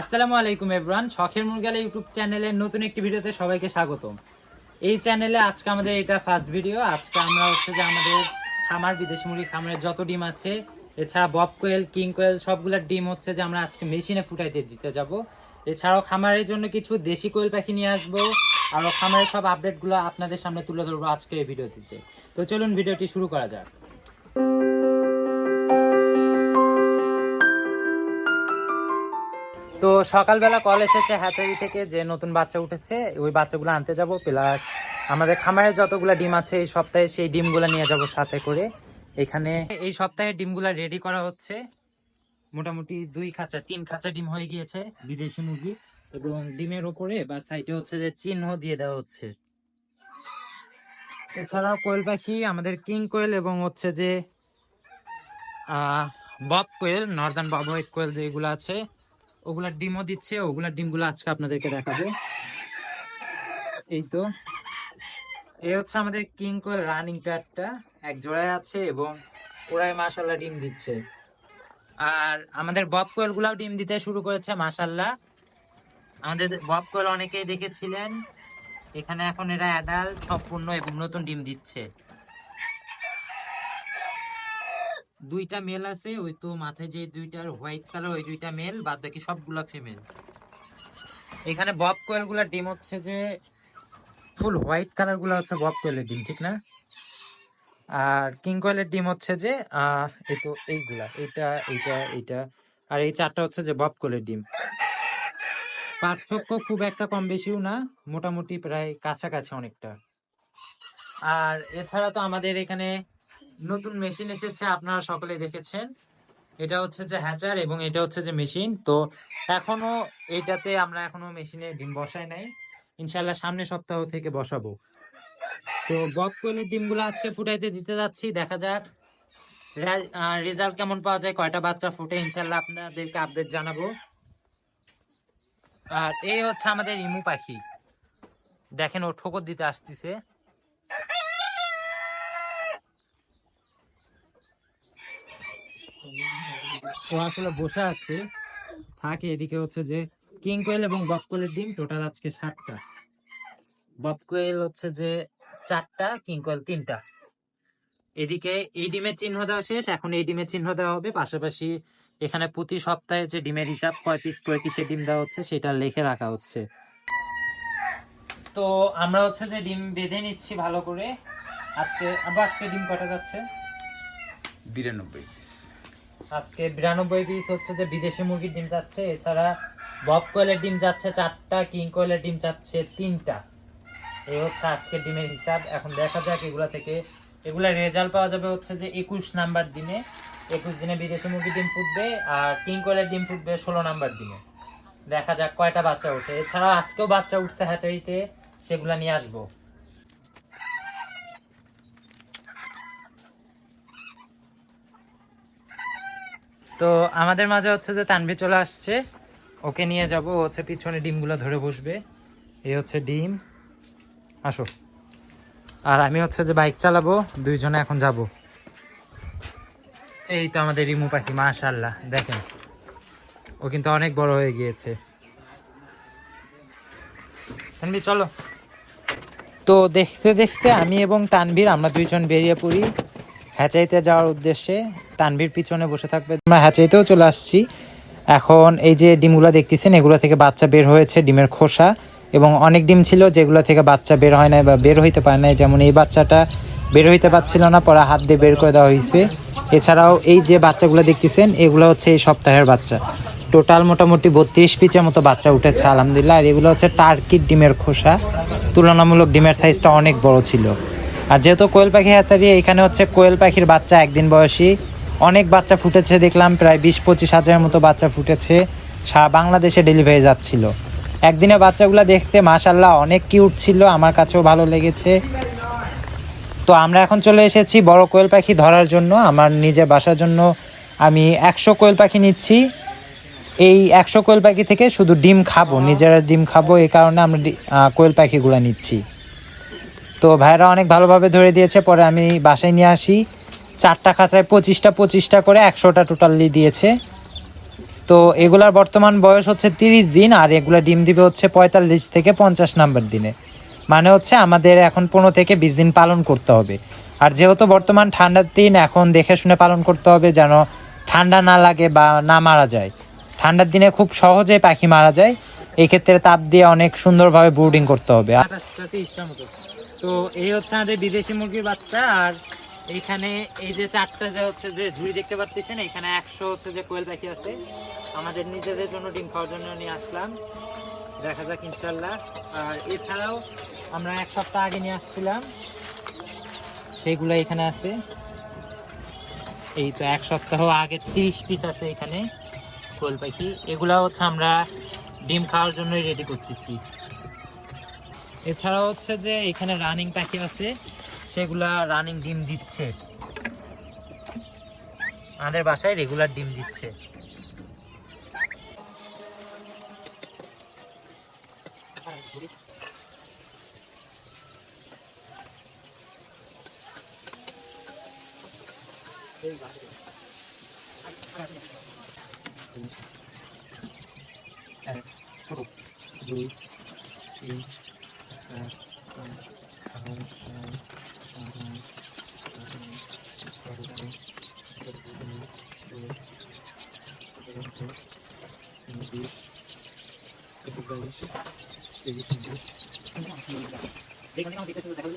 আসসালামু আলাইকুম এভরান শখের মুরগালা ইউটিউব চ্যানেলের নতুন একটি ভিডিওতে সবাইকে স্বাগতম। এই চ্যানেলে আজকে আমাদের এটা ফার্স্ট ভিডিও আজকে আমরা হচ্ছে যে আমাদের খামার, বিদেশি মুরগি খামারের যত ডিম আছে, এছাড়া বব কোয়েল কিং কোয়েল সবগুলোর ডিম হচ্ছে যে আমরা আজকে মেশিনে ফুটাইতে দিতে যাব। এছাড়াও খামারের জন্য কিছু দেশি কোয়েল পাখি নিয়ে আসব, আর খামারের সব আপডেটগুলো আপনাদের সামনে তুলে ধরবো আজকের এই ভিডিওটিতে তো চলুন ভিডিওটি শুরু করা যাক। তো সকালবেলা কল এসেছে হ্যাচারি থেকে যে নতুন বাচ্চা উঠেছে, ওই বাচ্চাগুলো আনতে যাব প্লাস আমাদের খামারে যতগুলো ডিম আছে এই সপ্তাহে সেই ডিমগুলো নিয়ে যাব সাথে করে। এখানে এই সপ্তাহে ডিমগুলো রেডি করা হচ্ছে। মোটামুটি দুই খাঁচা, তিন খাঁচা ডিম হয়ে গিয়েছে, বিদেশি মুরগি। এবং ডিমের ওপরে বা সাইডে হচ্ছে যে চিহ্ন দিয়ে দেওয়া হচ্ছে। এছাড়াও কোয়েল পাখি, আমাদের কিং কোয়েল এবং হচ্ছে যে bob quail northern bob quail যেগুলো আছে ওগুলার ডিমও দিচ্ছে, ওগুলার ডিমগুলো আজকে আপনাদেরকে দেখাবো। এই তো। এই হচ্ছে আমাদের কিং কোয়েল রানিং প্যাডটা। এক জোড়ায় আছে এবং ওরাই মাশাল্লাহ ডিম দিচ্ছে। আর আমাদের বব কোয়েল গুলাও ডিম দিতে শুরু করেছে মাশাল্লাহ আমাদের বব কোয়েল অনেকেই দেখেছিলেন। এখানে এখন এরা অ্যাডাল্ট সম্পূর্ণ এবং নতুন ডিম দিচ্ছে। দুইটা মেল আছে, ওই তো মাথায় যে দুইটার হোয়াইট কালার ওই দুইটা মেল বাদ বাকি সবগুলা ফিমেল এখানে বব কোয়েলগুলার ডিম হচ্ছে যে ফুল হোয়াইট কালারগুলা হচ্ছে বব কোয়েলের ডিম, ঠিক না? আর কিং কোয়েলের ডিম হচ্ছে যে এই তো এইগুলা, এইটা এইটা এইটা, আর এই চারটা হচ্ছে যে বব কোয়েলের ডিম। পার্থক্য খুব একটা কম বেশিও না, মোটামুটি প্রায় কাছাকাছি অনেকটা। আর এছাড়া তো আমাদের এখানে নতুন মেশিন এসেছে, আপনারা সকলে দেখেছেন। এটা হচ্ছে যে হ্যাচার এবং এটা হচ্ছে যে মেশিন। তো এখনও এইটাতে আমরা এখনও মেশিনে ডিম বসাই নাই। ইনশাল্লাহ সামনের সপ্তাহ থেকে বসাবো। তো বব কোয়েলের ডিমগুলো আজকে ফুটাইতে দিতে যাচ্ছি, দেখা যাক। রেজাল্ট কেমন পাওয়া যায়, কয়টা বাচ্চা ফুটে ইনশাল্লাহ আপনাদেরকে আপডেট জানাব। আর এই হচ্ছে আমাদের ইমু পাখি। দেখেন ও ঠোকর দিতে আসতেছে। ও বসে আছে। থাকে এদিকে হচ্ছে যে কিং কোয়েল এবং বব কোয়েলের ডিম। টোটাল আজকে ষাটটা বব কোয়েল হচ্ছে যে চারটা কিং কোয়েল তিনটা। এদিকে এই ডিমের চিহ্ন দেওয়া শেষ। এখন এই ডিমের চিহ্ন দেওয়া হবে। পাশাপাশি এখানে প্রতি সপ্তাহে যে ডিমের হিসাব কয় পিস করে কিসে ডিম দেওয়া হচ্ছে, সেটা লিখে রাখা হচ্ছে। তো আমরা হচ্ছে যে ডিম বেঁধে নিচ্ছি ভালো করে। আজকে আবার আজকে ডিম কটা যাচ্ছে? বিরানব্বই পিস আজকে বিরানব্বই পিস হচ্ছে যে বিদেশি মুরগির ডিম যাচ্ছে। এছাড়া বব কোয়েলের ডিম যাচ্ছে চারটা, কিং কোয়েলের ডিম যাচ্ছে তিনটা। এই হচ্ছে আজকের ডিমের হিসাব। এখন দেখা যাক এগুলা থেকে এগুলা রেজাল্ট পাওয়া যাবে হচ্ছে যে একুশ নাম্বার দিনে। একুশ দিনে বিদেশি মুরগির ডিম ফুটবে আর কিং কোয়েলের ডিম ফুটবে ষোলো নাম্বার দিনে। দেখা যাক কয়টা বাচ্চা ওঠে। এছাড়াও আজকেও বাচ্চা উঠছে হ্যাচারিতে, সেগুলা নিয়ে আসব। তো আমাদের মাঝে হচ্ছে যে তানভি চলে আসছে। ওকে নিয়ে যাব, ও হচ্ছে পিছনে ডিমগুলো ধরে বসবে। এই হচ্ছে ডিম। আসো। আর আমি হচ্ছে যে বাইক চালাবো, দুইজনে এখন যাব। এই তো আমাদের রিমু পাখি মাশাল্লাহ দেখেন। ও কিন্তু অনেক বড় হয়ে গিয়েছে। তানভি চলো। তো দেখতে দেখতে আমি এবং তানভীর আমরা দুইজন বেরিয়ে পড়ি। হ্যাচাইতে যাওয়ার উদ্দেশ্যে তানভীর পিছনে বসে থাকবে। আমরা হ্যাচাইতেও চলে আসছি। এখন এই যে ডিমগুলো দেখতেছেন, এগুলো থেকে বাচ্চা বের হয়েছে ডিমের খোসা এবং অনেক ডিম ছিল যেগুলো থেকে বাচ্চা বের হয় না বা বের হইতে পারে না যেমন এই বাচ্চাটা বের হইতে পারছিল না, পরে হাত দিয়ে বের করে দেওয়া হয়েছে এছাড়াও এই যে বাচ্চাগুলো দেখতেছেন, এগুলো হচ্ছে এই সপ্তাহের বাচ্চা। টোটাল মোটামুটি বত্রিশ পিচের মতো বাচ্চা উঠেছে, আলহামদুলিল্লাহ। আর এগুলো হচ্ছে টার্কির ডিমের খোসা। তুলনামূলক ডিমের সাইজটা অনেক বড় ছিল। আর যেহেতু কোয়েল পাখি হ্যাচারি, এখানে হচ্ছে কোয়েল পাখির বাচ্চা একদিন বয়সী। অনেক বাচ্চা ফুটেছে দেখলাম, প্রায় বিশ পঁচিশ হাজারের মতো বাচ্চা ফুটেছে। সারা বাংলাদেশে ডেলিভারি যাচ্ছিল। একদিনে বাচ্চাগুলো দেখতে মাশাল্লাহ অনেক কিউট ছিল, আমার কাছেও ভালো লেগেছে। তো আমরা এখন চলে এসেছি বড় কোয়েল পাখি ধরার জন্য। আমার নিজের বাসার জন্য আমি একশো কোয়েল পাখি নিচ্ছি। এই একশো কোয়েল পাখি থেকে শুধু ডিম খাব, নিজেরা ডিম খাব, এই কারণে আমরা কোয়েল পাখিগুলো নিচ্ছি। তো ভাইরা অনেক ভালোভাবে ধরে দিয়েছে, পরে আমি বাসায় নিয়ে আসি। চারটা খাঁচায় পঁচিশটা পঁচিশটা করে একশোটা টোটালি দিয়েছে। তো এগুলার বর্তমান বয়স হচ্ছে তিরিশ দিন, আর এগুলা ডিম দিবে হচ্ছে পঁয়তাল্লিশ থেকে পঞ্চাশ নাম্বার দিনে। মানে হচ্ছে আমাদের এখন পনেরো থেকে বিশ দিন পালন করতে হবে। আর যেহেতু বর্তমান ঠান্ডার দিন, এখন দেখে শুনে পালন করতে হবে যেন ঠান্ডা না লাগে বা না মারা যায়। ঠান্ডার দিনে খুব সহজে পাখি মারা যায়। এই ক্ষেত্রে তাপ দিয়ে অনেক সুন্দরভাবে ব্রুডিং করতে হবে। তো এই হচ্ছে আমাদের বিদেশি মুরগির বাচ্চা, আর এইখানে এই যে চারটা যে হচ্ছে যে ঝুড়ি দেখতে পাচ্ছেন এখানে একশো হচ্ছে যে কোয়েল পাখি আছে। আমাদের নিজেদের জন্য ডিম খাওয়ার জন্য নিয়ে আসলাম। দেখা যাক ইনশাল্লাহ। আর এছাড়াও আমরা এক সপ্তাহ আগে নিয়ে আসছিলাম। সেগুলো এখানে আছে। এই তো এক সপ্তাহ আগে তিরিশ পিস আছে এখানে কোয়েল পাখি। এগুলা হচ্ছে আমরা ডিম খাওয়ার জন্যই রেডি করতেছি। এছাড়া হচ্ছে যে এখানে রানিং পাখি আছে, সেগুলা রানিং ডিম দিচ্ছে। আমাদের বাসায় রেগুলার ডিম দিচ্ছে। এক huruf D I S Salam Salam Salam jadi sendiri. Kita sudah tahu,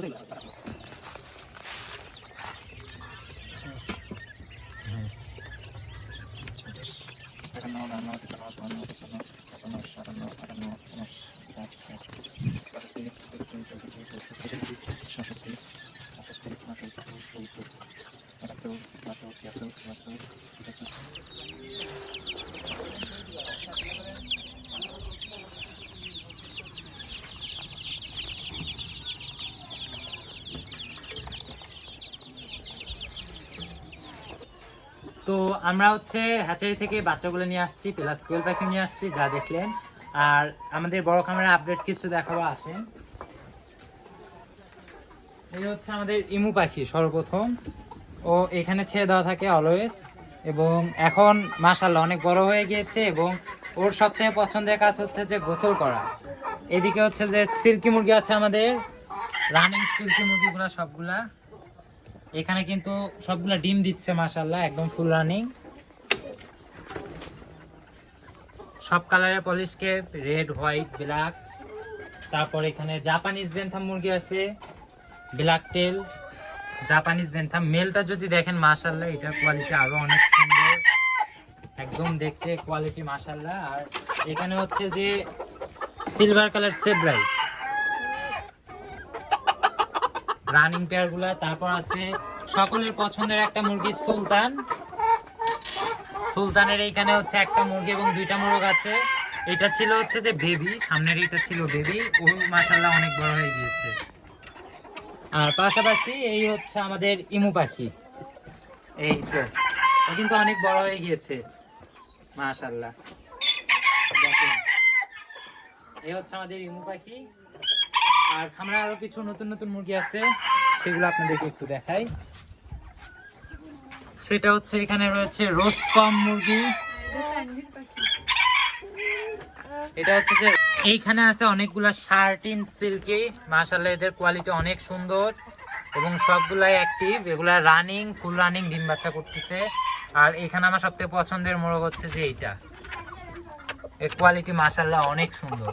れ তো আমরা হচ্ছে হ্যাচারি থেকে বাচ্চাগুলো নিয়ে আসছি, প্লাস কোয়েল পাখি নিয়ে আসছি, যা দেখলেন। আর আমাদের বড় খামারের আপডেট কিছু দেখাবো, আসেন। এই হচ্ছে আমাদের ইমু পাখি সর্বপ্রথম। ও এখানে ছেড়ে দেওয়া থাকে অলওয়েজ এবং এখন মাশাল্লাহ অনেক বড় হয়ে গিয়েছে এবং ওর সব থেকে পছন্দের কাজ হচ্ছে যে গোসল করা। এদিকে হচ্ছে যে সিল্কি মুরগি আছে আমাদের। রানিং সিল্কি মুরগিগুলো সবগুলা। এখানে কিন্তু সবগুলা ডিম দিচ্ছে মাশাল্লাহ একদম ফুল রানিং সব কালারের Polish cap red white black তারপর এখানে জাপানিজ বেনথাম মুরগি আছে ব্ল্যাক টেল জাপানিজ বেনথাম মেলটা যদি দেখেন মাশাল্লাহ এটার কোয়ালিটি আরও অনেক সুন্দর। একদম দেখতে কোয়ালিটি মাশাল্লাহ আর এখানে হচ্ছে যে সিলভার কালার সেব্রাইট রানিং পেয়ারগুলা, তারপর আছে সকলের পছন্দের একটা মুরগি সুলতান। সুলতানের এইখানে হচ্ছে একটা মুরগি এবং দুইটা মোরগ আছে। এটা ছিল হচ্ছে যে বেবি সামনের এটা ছিল বেবি ও মাশাল্লাহ অনেক বড় হয়ে গিয়েছে। আর পাশাপাশি এই হচ্ছে আমাদের ইমু পাখি। এই তো কিন্তু অনেক বড় হয়ে গিয়েছে মাশাল্লাহ দেখেন, এই হচ্ছে আমাদের ইমু পাখি। আর খামারে আরও কিছু নতুন নতুন মুরগি আছে, সেগুলো আপনাদেরকে একটু দেখাই। সেটা হচ্ছে এখানে রয়েছে রোস্ট কম মুরগি। এটা হচ্ছে যে এইখানে আছে অনেকগুলা শার্টিন সিল্কি। মাশাআল্লাহ, এদের কোয়ালিটি অনেক সুন্দর এবং সবগুলাই অ্যাক্টিভ এগুলা রানিং ফুল রানিং ডিম বাচ্চা করতেছে। আর এখানে আমার সবথেকে পছন্দের মোরগ হচ্ছে যে এইটা। এর কোয়ালিটি মাশাআল্লাহ অনেক সুন্দর।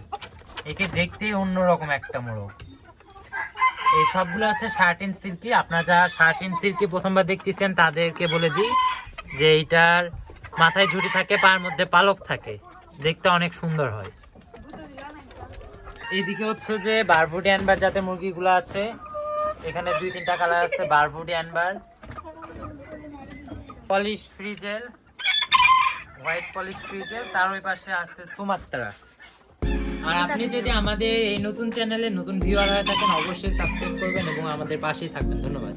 একে দেখতেই অন্যরকম একটা মোরগ এই সবগুলো হচ্ছে শার্টিন সিল্কি। আপনারা যারা শার্টিন সিল্কি প্রথমবার দেখতেছেন, তাদেরকে বলে দিই যে এইটার মাথায় ঝুটি থাকে, পায়ের মধ্যে পালক থাকে। দেখতে অনেক সুন্দর হয়। এইদিকে হচ্ছে যে বারবুডি অ্যানবার জাতের মুরগিগুলো আছে। এখানে দুই তিনটা কালার আছে, বারবুডি অ্যানবার। Polish frizzle, white Polish frizzle. তার ওই পাশে আছে সুমাত্রা। আর আপনি যদি আমাদের এই নতুন চ্যানেলে নতুন ভিউয়ার হয়ে থাকেন, অবশ্যই সাবস্ক্রাইব করবেন এবং আমাদের পাশেই থাকবেন। ধন্যবাদ।